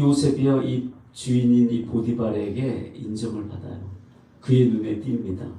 요셉이여 이 주인인 이 보디발에게 인정을 받아요. 그의 눈에 띕니다.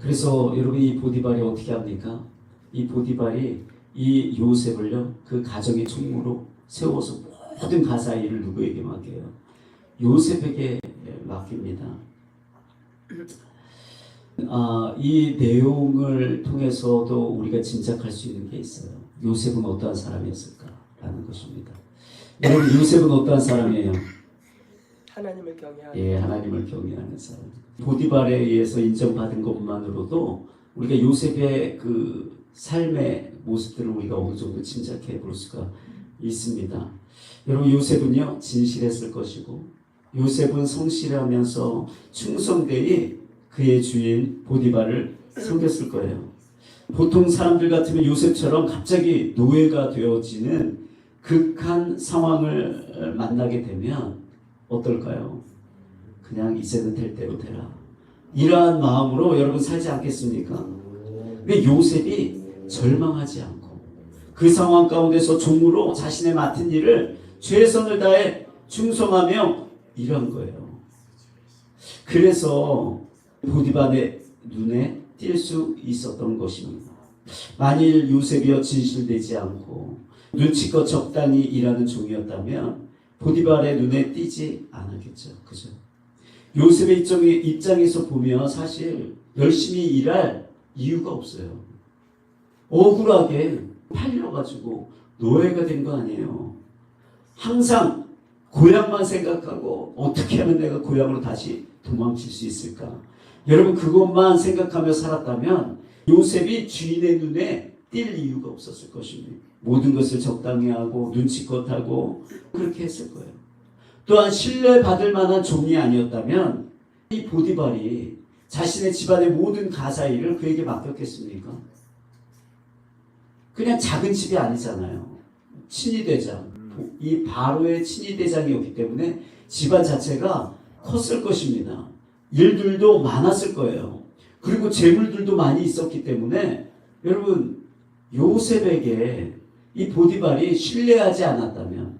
그래서 여러분 이 보디발이 어떻게 합니까? 이 보디발이 이 요셉을요 그 가정의 총무로 세워서 모든 가사 일을 누구에게 맡겨요? 요셉에게 맡깁니다. 아, 이 내용을 통해서도 우리가 짐작할 수 있는 게 있어요. 요셉은 어떠한 사람이었을까라는 것입니다. 여러분 요셉은 어떠한 사람이에요? 하나님을 경외하는 예, 하나님을 경외하는 사람. 보디발에 의해서 인정받은 것만으로도 우리가 요셉의 그 삶의 모습들을 우리가 어느 정도 짐작해 볼 수가 있습니다. 여러분 요셉은요 진실했을 것이고 요셉은 성실하면서 충성되이 그의 주인 보디발을 섬겼을 거예요. 보통 사람들 같으면 요셉처럼 갑자기 노예가 되어지는 극한 상황을 만나게 되면 어떨까요? 그냥 이제는 될 대로 되라. 이러한 마음으로 여러분 살지 않겠습니까? 근데 요셉이 절망하지 않고 그 상황 가운데서 종으로 자신의 맡은 일을 최선을 다해 충성하며 이런 거예요. 그래서 보디반의 눈에 띌 수 있었던 것입니다. 만일 요셉이여 진실되지 않고 눈치껏 적당히 일하는 종이었다면 보디발의 눈에 띄지 않았겠죠. 그죠? 요셉의 입장에, 입장에서 보면 사실 열심히 일할 이유가 없어요. 억울하게 팔려가지고 노예가 된 거 아니에요. 항상 고향만 생각하고 어떻게 하면 내가 고향으로 다시 도망칠 수 있을까? 여러분 그것만 생각하며 살았다면 요셉이 주인의 눈에 띌 이유가 없었을 것입니다. 모든 것을 적당히 하고 눈치껏 하고 그렇게 했을 거예요. 또한 신뢰받을 만한 종이 아니었다면 이 보디발이 자신의 집안의 모든 가사 일을 그에게 맡겼겠습니까? 그냥 작은 집이 아니잖아요. 친위대장. 이 바로의 친위대장이었기 때문에 집안 자체가 컸을 것입니다. 일들도 많았을 거예요. 그리고 재물들도 많이 있었기 때문에 여러분 요셉에게 이 보디발이 신뢰하지 않았다면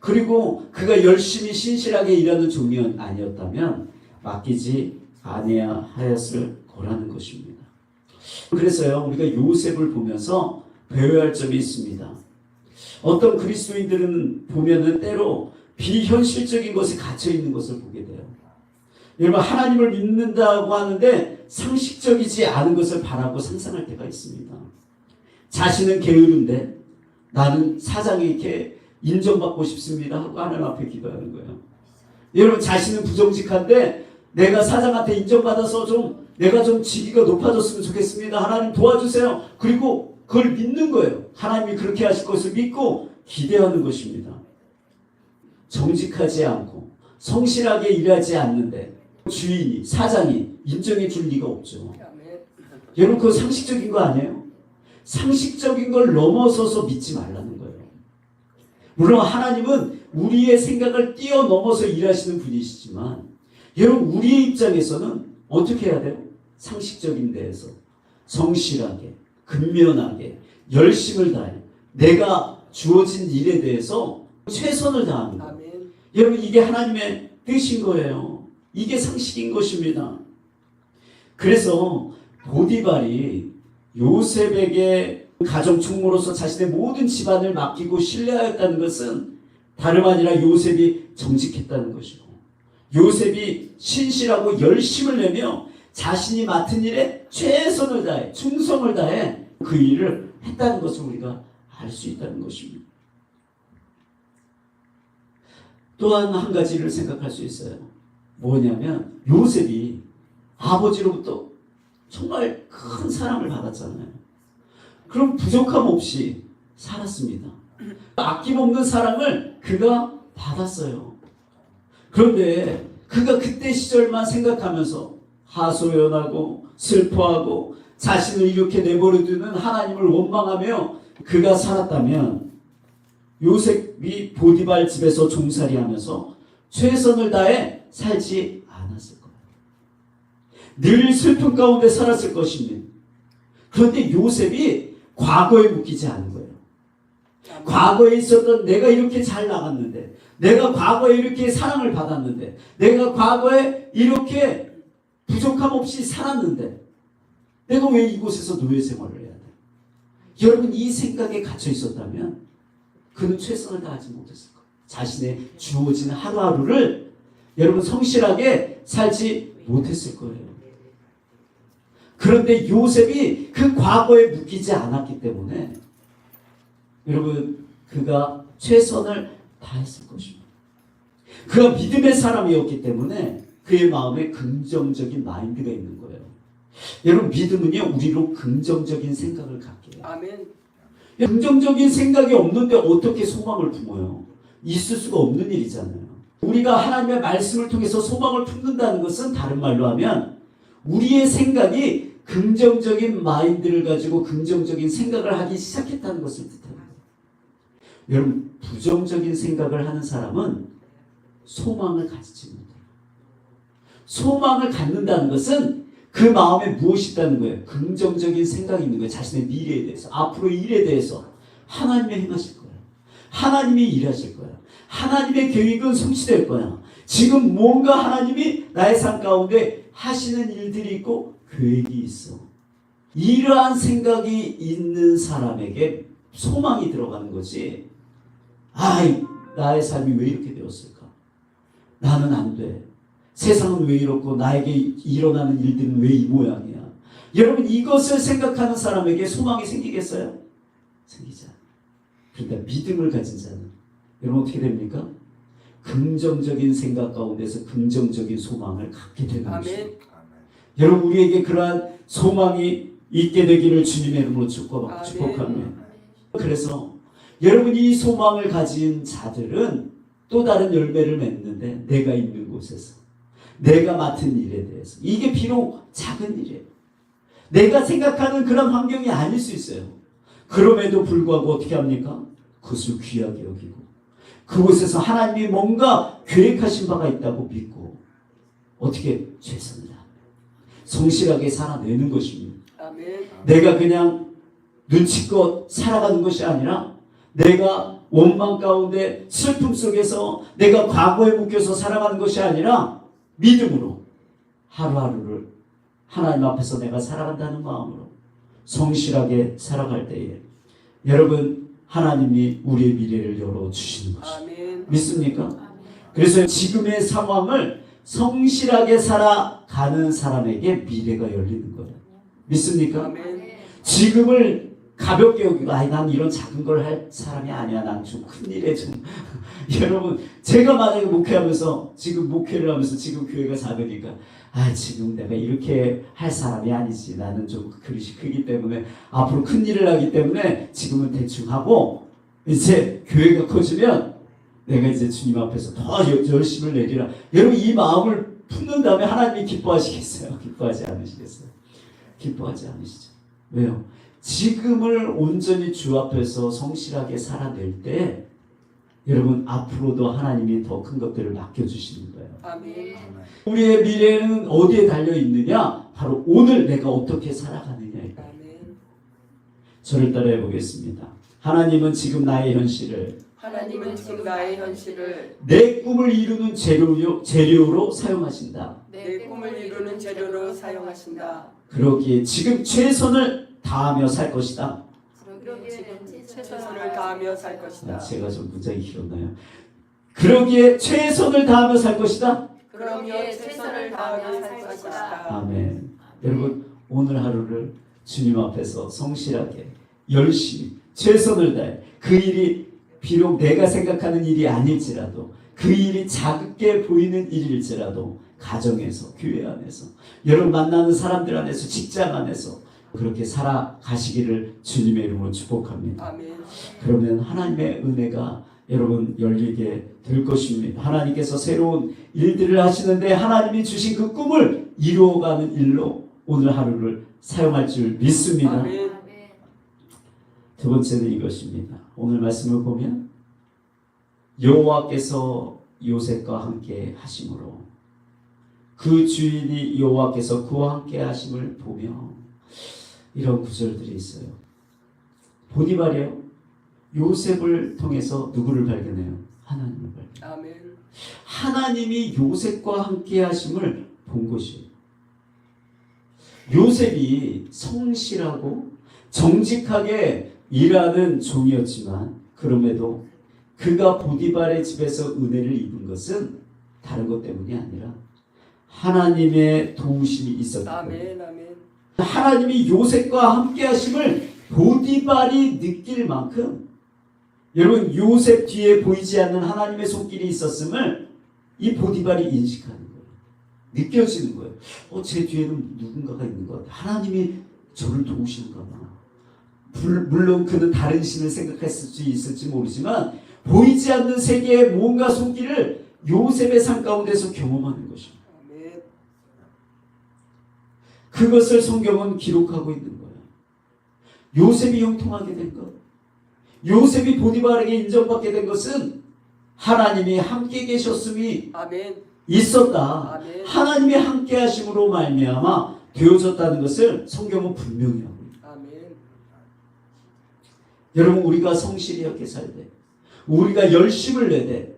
그리고 그가 열심히 신실하게 일하는 종이 아니었다면 맡기지 아니야 하였을 거라는 것입니다. 그래서요 우리가 요셉을 보면서 배워야 할 점이 있습니다. 어떤 그리스도인들은 보면은 때로 비현실적인 것에 갇혀 있는 것을 보게 돼요. 여러분 하나님을 믿는다고 하는데 상식적이지 않은 것을 바라고 상상할 때가 있습니다. 자신은 게으른데 나는 사장에게 인정받고 싶습니다 하고 하나님 앞에 기도하는 거예요. 여러분 자신은 부정직한데 내가 사장한테 인정받아서 좀 내가 좀 직위가 높아졌으면 좋겠습니다. 하나님 도와주세요. 그리고 그걸 믿는 거예요. 하나님이 그렇게 하실 것을 믿고 기대하는 것입니다. 정직하지 않고 성실하게 일하지 않는데 주인이 사장이 인정해 줄 리가 없죠. 여러분 그거 상식적인 거 아니에요? 상식적인 걸 넘어서서 믿지 말라는 거예요. 물론 하나님은 우리의 생각을 뛰어넘어서 일하시는 분이시지만 여러분 우리의 입장에서는 어떻게 해야 돼요? 상식적인 데에서 성실하게 근면하게 열심을 다해 내가 주어진 일에 대해서 최선을 다하는 거예요. 아멘. 여러분 이게 하나님의 뜻인 거예요. 이게 상식인 것입니다. 그래서 보디발이 요셉에게 가정 총무로서 자신의 모든 집안을 맡기고 신뢰하였다는 것은 다름 아니라 요셉이 정직했다는 것이고 요셉이 신실하고 열심을 내며 자신이 맡은 일에 최선을 다해 충성을 다해 그 일을 했다는 것을 우리가 알 수 있다는 것입니다. 또한 한 가지를 생각할 수 있어요. 뭐냐면 요셉이 아버지로부터 정말 큰 사랑을 받았잖아요. 그럼 부족함 없이 살았습니다. 아낌없는 사랑을 그가 받았어요. 그런데 그가 그때 시절만 생각하면서 하소연하고 슬퍼하고 자신을 이렇게 내버려두는 하나님을 원망하며 그가 살았다면 요셉이 보디발 집에서 종살이하면서 최선을 다해 살지. 늘 슬픔 가운데 살았을 것입니다. 그런데 요셉이 과거에 묶이지 않은 거예요. 과거에 있었던 내가 이렇게 잘 나갔는데, 내가 과거에 이렇게 사랑을 받았는데, 내가 과거에 이렇게 부족함 없이 살았는데, 내가 왜 이곳에서 노예 생활을 해야 돼? 여러분, 이 생각에 갇혀 있었다면, 그는 최선을 다하지 못했을 거예요. 자신의 주어진 하루하루를 여러분 성실하게 살지 못했을 거예요. 그런데 요셉이 그 과거에 묶이지 않았기 때문에 여러분 그가 최선을 다했을 것입니다. 그가 믿음의 사람이었기 때문에 그의 마음에 긍정적인 마인드가 있는 거예요. 여러분 믿음은요 우리로 긍정적인 생각을 갖게 해요. 아멘. 긍정적인 생각이 없는데 어떻게 소망을 품어요? 있을 수가 없는 일이잖아요. 우리가 하나님의 말씀을 통해서 소망을 품는다는 것은 다른 말로 하면 우리의 생각이 긍정적인 마인드를 가지고 긍정적인 생각을 하기 시작했다는 것을 뜻합니다. 여러분, 부정적인 생각을 하는 사람은 소망을 가지지 못해요. 소망을 갖는다는 것은 그 마음에 무엇이 있다는 거예요? 긍정적인 생각이 있는 거예요. 자신의 미래에 대해서, 앞으로의 일에 대해서 하나님이 행하실 거예요. 하나님이 일하실 거예요. 하나님의 계획은 성취될 거야. 지금 뭔가 하나님이 나의 삶 가운데 하시는 일들이 있고 계획이 있어. 이러한 생각이 있는 사람에게 소망이 들어가는 거지. 아이, 나의 삶이 왜 이렇게 되었을까? 나는 안 돼. 세상은 왜 이렇고 나에게 일어나는 일들은 왜 이 모양이야? 여러분 이것을 생각하는 사람에게 소망이 생기겠어요? 생기지 않아요. 그러니까 믿음을 가진 자는 여러분 어떻게 됩니까? 긍정적인 생각 가운데서 긍정적인 소망을 갖게 되는 것입니다. 여러분 우리에게 그러한 소망이 있게 되기를 주님의 이름으로 축복, 아멘. 축복합니다. 그래서 여러분 이 소망을 가진 자들은 또 다른 열매를 맺는데 내가 있는 곳에서 내가 맡은 일에 대해서 이게 비록 작은 일이에요. 내가 생각하는 그런 환경이 아닐 수 있어요. 그럼에도 불구하고 어떻게 합니까? 그것을 귀하게 여기고 그곳에서 하나님이 뭔가 계획하신 바가 있다고 믿고 어떻게 최선을. 성실하게 살아내는 것입니다. 아멘. 내가 그냥 눈치껏 살아가는 것이 아니라 내가 원망 가운데 슬픔 속에서 내가 과거에 묶여서 살아가는 것이 아니라 믿음으로 하루하루를 하나님 앞에서 내가 살아간다는 마음으로 성실하게 살아갈 때에 여러분 하나님이 우리의 미래를 열어 주시는 것입니다. 아멘. 믿습니까? 그래서 지금의 상황을 성실하게 살아가는 사람에게 미래가 열리는 거예요. 믿습니까? 지금을 가볍게 여기고 아이 난 이런 작은 걸 할 사람이 아니야 난 좀 큰 일에 좀 여러분 제가 만약에 목회하면서 지금 목회를 하면서 지금 교회가 작으니까 아 지금 내가 이렇게 할 사람이 아니지 나는 좀 그릇이 크기 때문에 앞으로 큰 일을 하기 때문에 지금은 대충 하고 이제 교회가 커지면 내가 이제 주님 앞에서 더 여- 열심을 내리라 여러분 이 마음을 품는 다음에 하나님이 기뻐하시겠어요 기뻐하지 않으시겠어요 기뻐하지 않으시죠 왜요 지금을 온전히 주 앞에서 성실하게 살아낼 때 여러분 앞으로도 하나님이 더 큰 것들을 맡겨주시는 거예요. 아멘. 우리의 미래는 어디에 달려 있느냐? 바로 오늘 내가 어떻게 살아가느냐에 아멘. 저를 따라해 보겠습니다. 하나님은 지금 나의 현실을 하나님은 지금 나의 현실을 내 꿈을 이루는 재료, 재료로 사용하신다. 내 꿈을 이루는 재료로 사용하신다. 그러기에 지금 최선을 다하며 살 것이다. 지금 최선을 다하며 살 아, 것이다. 제가 좀 문장이 길었나요? 그러기에 최선을 다하며 살 것이다. 그러며 최선을 다하며 살 것이다. 아멘. 여러분 오늘 하루를 주님 앞에서 성실하게 열심히 최선을 다해 그 일이 비록 내가 생각하는 일이 아닐지라도 그 일이 작게 보이는 일일지라도 가정에서 교회 안에서 여러분 만나는 사람들 안에서 직장 안에서 그렇게 살아가시기를 주님의 이름으로 축복합니다. 아멘. 그러면 하나님의 은혜가 여러분 열리게 될 것입니다. 하나님께서 새로운 일들을 하시는데 하나님이 주신 그 꿈을 이루어가는 일로 오늘 하루를 사용할 줄 믿습니다. 아멘. 두 번째는 이것입니다. 오늘 말씀을 보면 여호와께서 요셉과 함께 하심으로 그 주인이 여호와께서 그와 함께 하심을 보며 이런 구절들이 있어요. 보디발이요. 요셉을 통해서 누구를 발견해요? 하나님을 발견. 아멘. 하나님이 요셉과 함께 하심을 본 것이에요. 요셉이 성실하고 정직하게 일하는 종이었지만 그럼에도 그가 보디발의 집에서 은혜를 입은 것은 다른 것 때문이 아니라 하나님의 도우심이 아멘. 아멘. 하나님이 요셉과 함께 하심을 보디발이 느낄 만큼 여러분 요셉 뒤에 보이지 않는 하나님의 손길이 있었음을 이 보디발이 인식하는 거예요. 느껴지는 거예요. 어, 제 뒤에는 누군가가 있는 것 같아. 하나님이 저를 도우시는가 봐. 불- 물론 그는 다른 신을 생각했을 수 있을지 모르지만 보이지 않는 세계의 뭔가 손길을 요셉의 삶 가운데서 경험하는 것입니다. 그것을 성경은 기록하고 있는 거예요. 요셉이 형통하게 된 것, 요셉이 보디발에게 인정받게 된 것은 하나님이 함께 계셨음이 아멘. 있었다. 아멘. 하나님의 함께 하심으로 말미암아 되어졌다는 것을 성경은 분명히 있다. 여러분 우리가 성실하게 살되 우리가 열심을 내되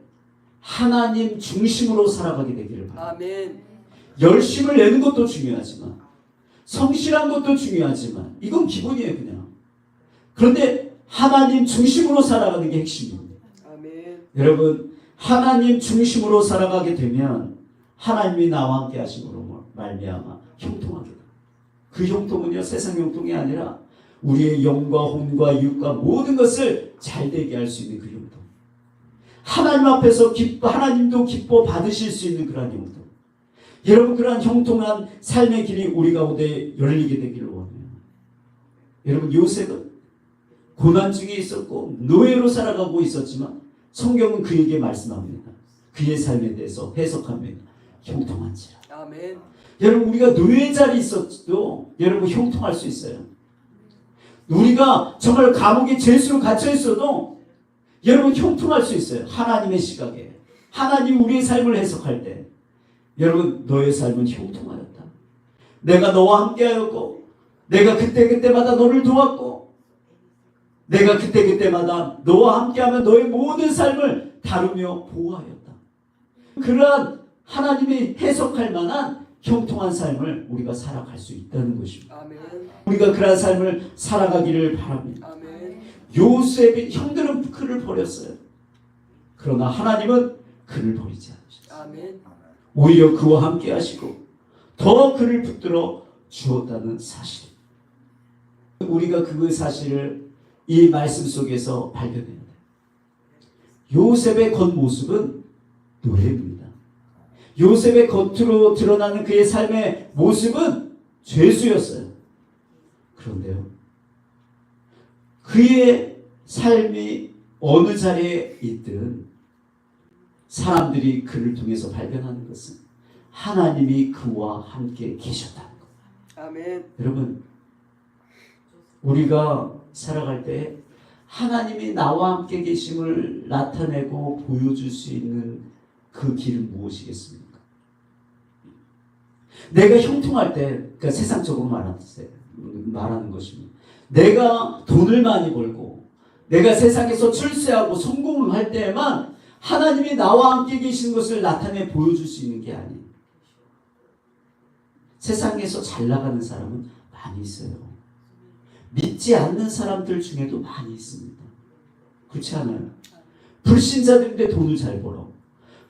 하나님 중심으로 살아가게 되기를 바랍니다. 아멘. 열심을 내는 것도 중요하지만 성실한 것도 중요하지만 이건 기본이에요 그냥 그런데 하나님 중심으로 살아가는 게 핵심입니다 아멘. 여러분 하나님 중심으로 살아가게 되면 하나님이 나와 함께 하심으로 말미암아 형통하게 그 형통은요 세상 형통이 아니라 우리의 영과 혼과 이웃과 모든 것을 잘되게 할 수 있는 그 형통 하나님 앞에서 기뻐 하나님도 기뻐 받으실 수 있는 그러한 형통 여러분 그러한 형통한 삶의 길이 우리 가운데 열리게 되기를 원해요. 여러분 요셉은 고난 중에 있었고 노예로 살아가고 있었지만 성경은 그에게 말씀합니다. 그의 삶에 대해서 해석합니다. 형통한지라. 아멘. 여러분 우리가 노예 자리 있어도 여러분 형통할 수 있어요. 우리가 정말 감옥에 죄수로 갇혀 있어도 여러분 형통할 수 있어요. 하나님의 시각에 하나님 우리의 삶을 해석할 때 여러분 너의 삶은 형통하였다. 내가 너와 함께하였고 내가 그때 그때마다 너를 도왔고 내가 그때 그때마다 너와 함께하면 너의 모든 삶을 다루며 보호하였다. 그러한 하나님이 해석할 만한 형통한 삶을 우리가 살아갈 수 있다는 것입니다. 아멘. 우리가 그러한 삶을 살아가기를 바랍니다. 아멘. 요셉이 형들은 그를 버렸어요. 그러나 하나님은 그를 버리지 않으셨어요. 아멘. 오히려 그와 함께 하시고 더 그를 붙들어 주었다는 사실. 우리가 그 사실을 이 말씀 속에서 발견해야 돼요. 요셉의 겉모습은 노예입니다. 요셉의 겉으로 드러나는 그의 삶의 모습은 죄수였어요. 그런데요. 그의 삶이 어느 자리에 있든 사람들이 그를 통해서 발견하는 것은 하나님이 그와 함께 계셨다는 것. 아멘. 여러분, 우리가 살아갈 때 하나님이 나와 함께 계심을 나타내고 보여줄 수 있는 그 길은 무엇이겠습니까? 내가 형통할 때, 그러니까 세상적으로 말하는, 말하는 것입니다. 내가 돈을 많이 벌고, 내가 세상에서 출세하고 성공을 할 때에만 하나님이 나와 함께 계신 것을 나타내 보여줄 수 있는 게 아니에요. 세상에서 잘 나가는 사람은 많이 있어요. 믿지 않는 사람들 중에도 많이 있습니다. 그렇지 않아요? 불신자들인데 돈을 잘 벌어.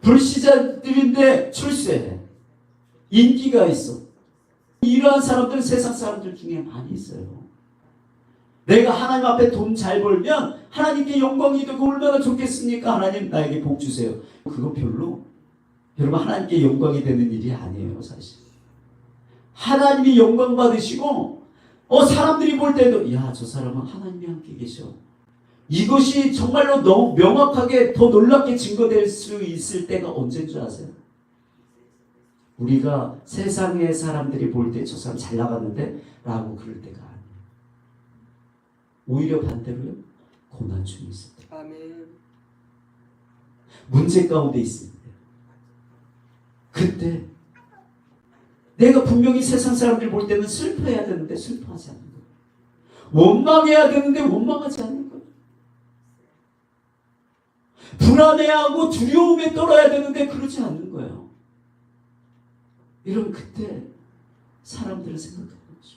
불신자들인데 출세해. 인기가 있어. 이러한 사람들은 세상 사람들 중에 많이 있어요. 내가 하나님 앞에 돈 잘 벌면 하나님께 영광이 되고 얼마나 좋겠습니까? 하나님 나에게 복 주세요. 그거 별로 여러분 하나님께 영광이 되는 일이 아니에요, 사실. 하나님이 영광 받으시고 어 사람들이 볼 때도 야 저 사람은 하나님이 함께 계셔. 이것이 정말로 너무 명확하게 더 놀랍게 증거될 수 있을 때가 언제인 줄 아세요? 우리가 세상의 사람들이 볼 때 저 사람 잘 나갔는데 라고 그럴 때가 아니에요. 오히려 반대로요. 고난 중에 있을 때. 아멘. 문제 가운데 있을 때. 그때 내가 분명히 세상 사람들 볼 때는 슬퍼해야 되는데 슬퍼하지 않는 거예요. 원망해야 되는데 원망하지 않는 거예요. 불안해하고 두려움에 떨어야 되는데 그러지 않는 거예요. 여러분 그때 사람들은 생각하는 거죠.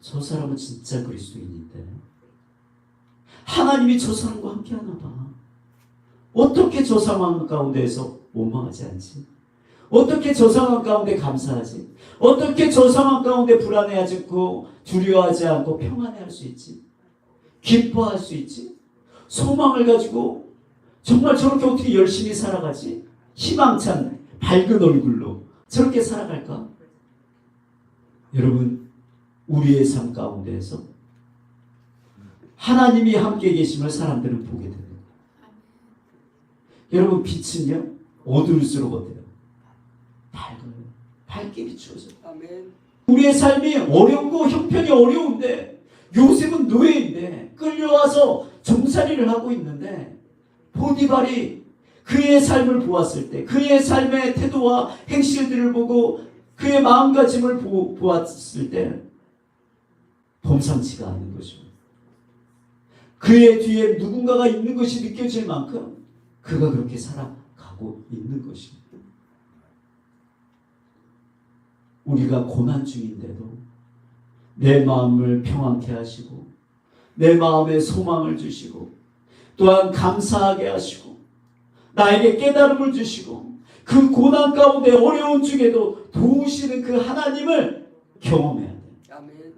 저 사람은 진짜 그리스도인인데 하나님이 저 사람과 함께 하나 봐. 어떻게 저 상황 가운데에서 원망하지 않지? 어떻게 저 상황 가운데 감사하지? 어떻게 저 상황 가운데 불안해하지 않고 두려워하지 않고 평안해할 수 있지? 기뻐할 수 있지? 소망을 가지고 정말 저렇게 어떻게 열심히 살아가지? 희망찬 밝은 얼굴로 저렇게 살아갈까? 여러분, 우리의 삶 가운데에서 하나님이 함께 계심을 사람들은 보게 됩니다. 여러분, 빛은요, 어두울수록 어때요? 밝아요. 밝게 비추어져요. 아멘. 우리의 삶이 어렵고 형편이 어려운데 요셉은 노예인데 끌려와서 종살이를 하고 있는데 보디발이 그의 삶을 보았을 때 그의 삶의 태도와 행실들을 보고 그의 마음가짐을 보, 보았을 때 범상치가 않은 거죠. 그의 뒤에 누군가가 있는 것이 느껴질 만큼 그가 그렇게 살아가고 있는 것입니다. 우리가 고난 중인데도 내 마음을 평안케 하시고 내 마음에 소망을 주시고 또한 감사하게 하시고 나에게 깨달음을 주시고 그 고난 가운데 어려운 중에도 도우시는 그 하나님을 경험해야 돼. 아멘.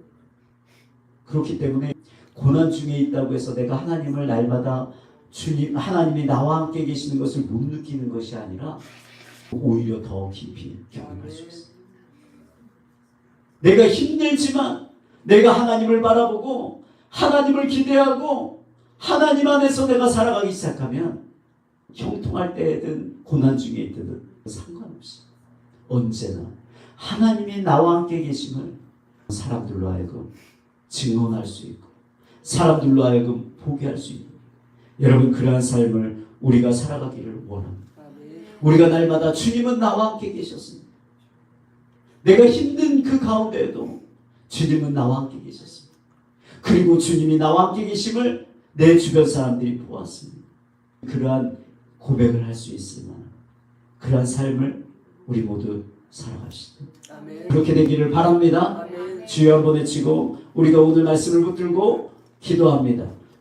그렇기 때문에 고난 중에 있다고 해서 내가 하나님을 날마다 주님 하나님이 나와 함께 계시는 것을 못 느끼는 것이 아니라 오히려 더 깊이 경험할 수 있어. 내가 힘들지만 내가 하나님을 바라보고 하나님을 기대하고 하나님 안에서 내가 살아가기 시작하면 형통할 때든 고난 중에 있든 상관없어. 언제나 하나님이 나와 함께 계심을 사람들로 하여금 증언할 수 있고 사람들로 하여금 보게 할수 있는 여러분 그러한 삶을 우리가 살아가기를 원합니다. 우리가 날마다 주님은 나와 함께 계셨습니다. 내가 힘든 그 가운데에도 주님은 나와 함께 계셨습니다. 그리고 주님이 나와 함께 계심을 내 주변 사람들이 보았습니다. 그러한 고백을 할 수 있을 만한 그러한 삶을 우리 모두 살아갑시다. 아멘. 그렇게 되기를 바랍니다. 아멘. 주여 한번 외치고 우리가 오늘 말씀을 붙들고 기도합니다.